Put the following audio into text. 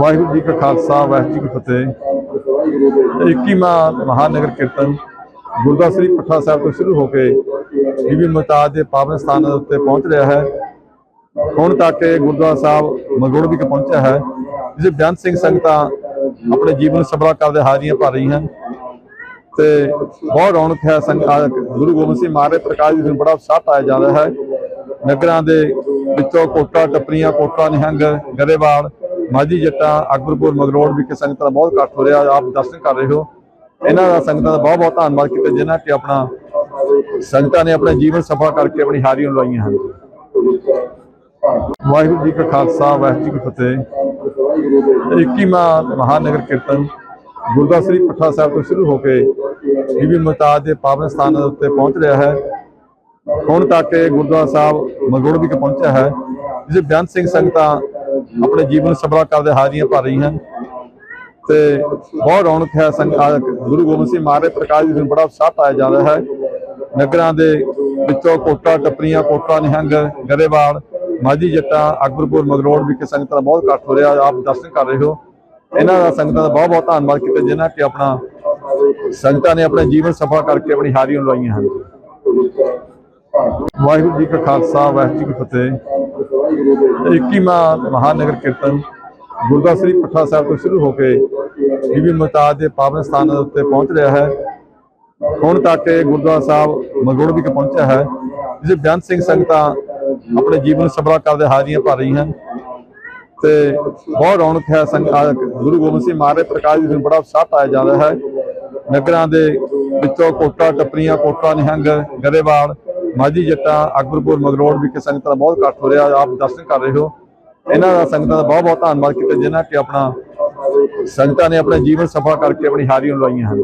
ਵਾਹਿਗੁਰੂ ਜੀ ਕਾ ਖਾਲਸਾ, ਵਾਹਿਗੁਰੂ ਜੀ ਕੀ ਫਤਿਹ। 21ਵਾਂ ਮਹਾਨਗਰ ਕੀਰਤਨ ਗੁਰਦੁਆਰਾ ਸ੍ਰੀ ਪੱਠਾ ਸਾਹਿਬ ਤੋਂ ਸ਼ੁਰੂ ਹੋ ਕੇ ਬੀਬੀ ਮੁਮਤਾਜ਼ ਦੇ ਪਾਵਨ ਸਥਾਨਾਂ ਉੱਤੇ ਪਹੁੰਚ ਰਿਹਾ ਹੈ। ਹੁਣ ਤੱਕ ਗੁਰਦੁਆਰਾ ਸਾਹਿਬ ਮਗੜ ਵਿਖੇ ਪਹੁੰਚਿਆ ਹੈ। ਜਿਸ ਬੇਅੰਤ ਸਿੰਘ ਸੰਗਤਾਂ ਆਪਣੇ ਜੀਵਨ ਸਬਲਾ ਕਰਦੇ ਹਾਜ਼ਰੀਆਂ ਭਰ ਰਹੀਆਂ ਹਨ। ਤੇ ਬਹੁਤ ਰੌਣਕ ਹੈ, ਸੰਗ ਗੁਰੂ ਗੋਬਿੰਦ ਸਿੰਘ ਮਹਾਰਾਜ ਪ੍ਰਕਾਸ਼ ਜੀ ਨੂੰ ਬੜਾ ਉਤਸ਼ਾਹ ਪਾਇਆ ਜਾ ਰਿਹਾ ਹੈ। ਨਗਰਾਂ ਦੇ ਵਿੱਚੋਂ ਕੋਟਾ, ਟੱਪਰੀਆਂ, ਕੋਟਾ, ਨਿਹੰਗ, ਗਰੇਵਾਲ ਮਾਝੀ ਜੱਟਾਂ, ਅਕਬਰਪੁਰ, ਮਗਰੋੜ ਵਿਖੇ ਸੰਗਤਾਂ ਦਾ ਬਹੁਤ ਇਕੱਠ ਹੋ ਰਿਹਾ, ਆਪ ਦਰਸ਼ਨ ਕਰ ਰਹੇ ਹੋ। ਇਹਨਾਂ ਦਾ ਸੰਗਤਾਂ ਦਾ ਬਹੁਤ ਬਹੁਤ ਧੰਨਵਾਦ ਕੀਤਾ ਜਿਨ੍ਹਾਂ ਕਿ ਆਪਣਾ ਸੰਗਤਾਂ ਨੇ ਆਪਣਾ ਜੀਵਨ ਸਫਲ ਕਰਕੇ ਆਪਣੀ ਹਾਰੀਆਂ ਲਵਾਈਆਂ ਹਨ। ਵਾਹਿਗੁਰੂ ਜੀ ਕਾ ਖਾਲਸਾ, ਵਾਹਿਗੁਰੂ ਜੀ ਕੀ ਫਤਿਹ। 21ਵਾਂ ਮਹਾਨਗਰ ਕੀਰਤਨ ਗੁਰਦੁਆਰਾ ਸ੍ਰੀ ਪੱਠਾ ਸਾਹਿਬ ਤੋਂ ਸ਼ੁਰੂ ਹੋ ਕੇ ਬੀਬੀ ਮੁਮਤਾਜ਼ ਦੇ ਪਾਵਨ ਸਥਾਨਾਂ ਉੱਤੇ ਪਹੁੰਚ ਰਿਹਾ ਹੈ। ਹੁਣ ਤੱਕ ਗੁਰਦੁਆਰਾ ਸਾਹਿਬ ਮਗਰੋੜ ਵਿਖੇ ਪਹੁੰਚਿਆ ਹੈ। ਜਿਸ ਬੇਅੰਤ ਸਿੰਘ ਸੰਗਤਾਂ ਆਪਣੇ ਜੀਵਨ ਸਬਲਾ ਕਰਦੇ ਹਾਜ਼ਰੀਆਂ ਭਰ ਰਹੀ ਹਨ। ਤੇ ਬਹੁਤ ਰੌਣਕ ਹੈ ਸੰਗ ਗੁਰੂ ਗੋਬਿੰਦ ਸਿੰਘ ਮਹਾਰਾਜ ਪ੍ਰਕਾਸ਼ ਜੀ ਨੂੰ ਬੜਾ ਉਤਸ਼ਾਹ ਪਾਇਆ ਜਾ ਰਿਹਾ ਹੈ। ਨਗਰਾਂ ਦੇ ਵਿੱਚੋਂ ਕੋਟਾ, ਟੱਪਰੀਆਂ, ਕੋਟਾ, ਨਿਹੰਗ, ਗਰੇਵਾਲ, ਮਾਝੀ ਜੱਟਾਂ, ਅਕਬਰਪੁਰ, ਮਗਰੋੜ ਵਿਖੇ ਸੰਗਤਾਂ ਦਾ ਬਹੁਤ ਇਕੱਠ ਹੋ ਰਿਹਾ ਆਪ ਦਰਸ਼ਨ ਕਰ ਰਹੇ ਹੋ। ਇਹਨਾਂ ਦਾ ਸੰਗਤਾਂ ਦਾ ਬਹੁਤ ਬਹੁਤ ਧੰਨਵਾਦ ਕੀਤਾ ਜਿਨ੍ਹਾਂ ਕਿ ਆਪਣਾ ਸੰਗਤਾਂ ਨੇ ਆਪਣਾ ਜੀਵਨ ਸਫਲ ਕਰਕੇ ਆਪਣੀ ਹਾਜ਼ਰੀਆਂ ਲਵਾਈਆਂ ਹਨ। ਵਾਹਿਗੁਰੂ ਜੀ ਕਾ ਖਾਲਸਾ, ਵਾਹਿਗੁਰੂ ਜੀ ਕੀ ਫਤਿਹ। 21ਵਾਂ ਮਹਾਨਗਰ ਕੀਰਤਨ ਗੁਰਦੁਆਰਾ ਸ੍ਰੀ ਪੱਠਾ ਸਾਹਿਬ ਤੋਂ ਸ਼ੁਰੂ ਹੋ ਕੇ ਬੀਬੀ ਮੁਮਤਾਜ਼ ਦੇ ਪਾਵਨ ਸਥਾਨਾਂ ਉੱਤੇ ਪਹੁੰਚ ਰਿਹਾ ਹੈ। ਹੁਣ ਤੱਕ ਇਹ ਗੁਰਦੁਆਰਾ ਸਾਹਿਬ ਮਗਰੋੜ ਵਿਖੇ ਪਹੁੰਚਿਆ ਹੈ ਜਿਸ ਬੇਅੰਤ ਸਿੰਘ ਸੰਗਤਾਂ ਆਪਣੇ ਜੀਵਨ ਸਬਰਾ ਕਰਦੇ ਹਾਜ਼ਰੀਆਂ ਭਰ ਰਹੀ ਹਨ। ਤੇ ਬਹੁਤ ਰੌਣਕ ਹੈ, ਸੰਗ ਗੁਰੂ ਗੋਬਿੰਦ ਸਿੰਘ ਮਹਾਰਾਜ ਪ੍ਰਕਾਸ਼ ਜੀ ਨੂੰ ਬੜਾ ਉਤਸ਼ਾਹ ਪਾਇਆ ਜਾ ਰਿਹਾ ਹੈ। ਨਗਰਾਂ ਦੇ ਵਿੱਚੋਂ ਕੋਟਾ, ਟੱਪਰੀਆਂ, ਕੋਟਾ, ਨਿਹੰਗ, ਗਰੇਵਾਲ ਮਾਝੀ ਜੱਟਾਂ, ਅਕਬਰਪੁਰ, ਮਗਰੋੜ ਵਿਖੇ ਸੰਗਤਾਂ ਦਾ ਬਹੁਤ ਇਕੱਠ ਹੋ ਰਿਹਾ, ਆਪ ਦਰਸ਼ਨ ਕਰ ਰਹੇ ਹੋ। ਇਹਨਾਂ ਦਾ ਸੰਗਤਾਂ ਦਾ ਬਹੁਤ ਬਹੁਤ ਧੰਨਵਾਦ ਕੀਤਾ, ਜਿਨ੍ਹਾਂ ਕਿ ਆਪਣਾ ਸੰਗਤਾਂ ਨੇ ਆਪਣਾ ਜੀਵਨ ਸਫਲ ਕਰਕੇ ਆਪਣੀ ਹਾਰੀਆਂ ਲਵਾਈਆਂ ਹਨ।